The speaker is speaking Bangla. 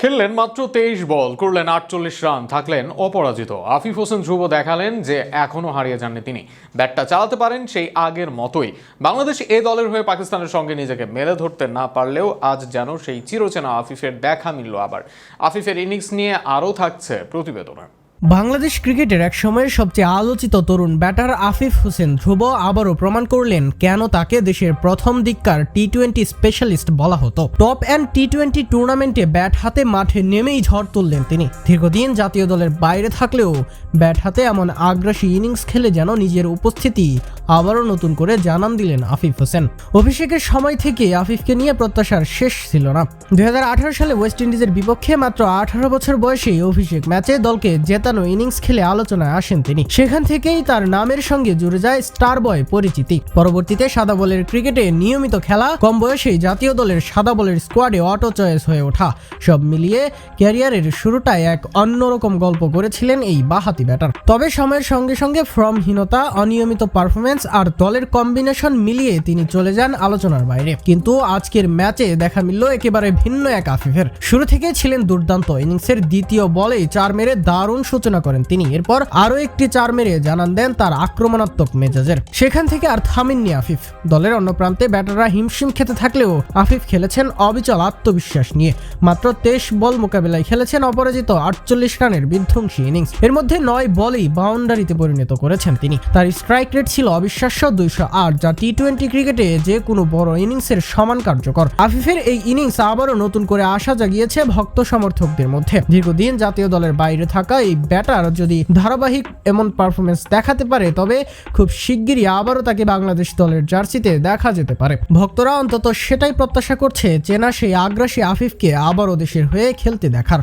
খেললেন মাত্র তেইশ বল, করলেন আটচল্লিশ রান, থাকলেন অপরাজিত। আফিফ হোসেন ধ্রুব দেখালেন যে এখনও হারিয়ে যাননি তিনি। ব্যাটটা চালাতে পারেন সেই আগের মতোই। বাংলাদেশ এ দলের হয়ে পাকিস্তানের সঙ্গে নিজেকে মেলে ধরতে না পারলেও আজ যেন সেই চিরচেনা আফিফের দেখা মিলল আবার। আফিফের ইনিংস নিয়ে আরও থাকছে প্রতিবেদনে। বাংলাদেশ ক্রিকেটের এক সময়ের সবচেয়ে আলোচিত তরুণ ব্যাটার আফিফ হোসেন ধ্রুব আবারও প্রমাণ করলেন কেন তাকে দেশের প্রথম দিককার টি টোয়েন্টি স্পেশালিস্ট বলা হতো। টপ অ্যান্ড টি টোয়েন্টি টুর্নামেন্টে ব্যাট হাতে মাঠে নেমেই ঝড় তুললেন তিনি। দীর্ঘদিন জাতীয় দলের বাইরে থাকলেও ব্যাট হাতে এমন আগ্রাসী ইনিংস খেলে যেন নিজের উপস্থিতি আবারও নতুন করে জানান দিলেন আফিফ হোসেন। অভিষেকের সময় থেকে আফিফকে নিয়ে প্রত্যাশার শেষ ছিল না। দুই হাজার আঠারো সালে ওয়েস্ট ইন্ডিজের বিপক্ষে মাত্র আঠারো বছর বয়সে অভিষেক ম্যাচে দলকে জেতানো ইনিংস খেলে আলোচনায় আসেন তিনি। সেখান থেকেই তার নামের সঙ্গে জুড়ে যায় স্টার বয় পরিচিতি। পরবর্তীতে সাদা বলের ক্রিকেটে নিয়মিত খেলা, কম বয়সেই জাতীয় দলের সাদা বলের স্কোয়াডে অটো চয়েস হয়ে ওঠা। সব মিলিয়ে ক্যারিয়ারের শুরুটায় এক অন্যরকম গল্প করেছিলেন এই বাহাতি ব্যাটার। তবে সময়ের সঙ্গে সঙ্গে ফর্মহীনতা, অনিয়মিত পারফরমেন্স আর দলের কম্বিনেশন মিলিয়ে তিনি চলে যান আলোচনার বাইরে। কিন্তু আজকের ম্যাচে দেখা মিলল একেবারে ভিন্ন এক আফিফের। শুরু থেকে ছিলেন দুর্দান্ত ইনিংসের দ্বিতীয় বলেই চার মেরে দারুণ সূচনা করেন তিনি। এরপর আরও একটি চার মেরে জানান দেন তার আক্রমণাত্মক মেজাজের। সেখান থেকে আর থামেননি আফিফ। দলের অন্য প্রান্তে ব্যাটাররা হিমশিম খেতে থাকলেও আফিফ খেলেছেন অবিচল আত্মবিশ্বাস নিয়ে। মাত্র তেইশ বল মোকাবেলায় খেলেছেন অপরাজিত আটচল্লিশ রানের বিধ্বংসী ইনিংস। এর মধ্যে নয় বলেই বাউন্ডারিতে পরিণত করেছেন তিনি। তার স্ট্রাইক রেট ছিল অবিশ্বাস্য দুইশো আট, যা টি টোয়েন্টি ক্রিকেটে যে কোনো বড় ইনিংসের সমান কার্যকর। আফিফের এই ইনিংস আবারও নতুন করে আশা জাগিয়েছে ভক্ত সমর্থকদের মধ্যে। দীর্ঘদিন জাতীয় দলের বাইরে থাকা এই ব্যাটার যদি ধারাবাহিক এমন পারফরমেন্স দেখাতে পারে, তবে খুব শিগগিরই আবারও তাকে বাংলাদেশ দলের জার্সিতে দেখা যেতে পারে। ভক্তরা অন্তত সেটাই প্রত্যাশা করছে চেনা সেই আগ্রাসী আফিফকে আবারও দেশের হয়ে খেলতে দেখার।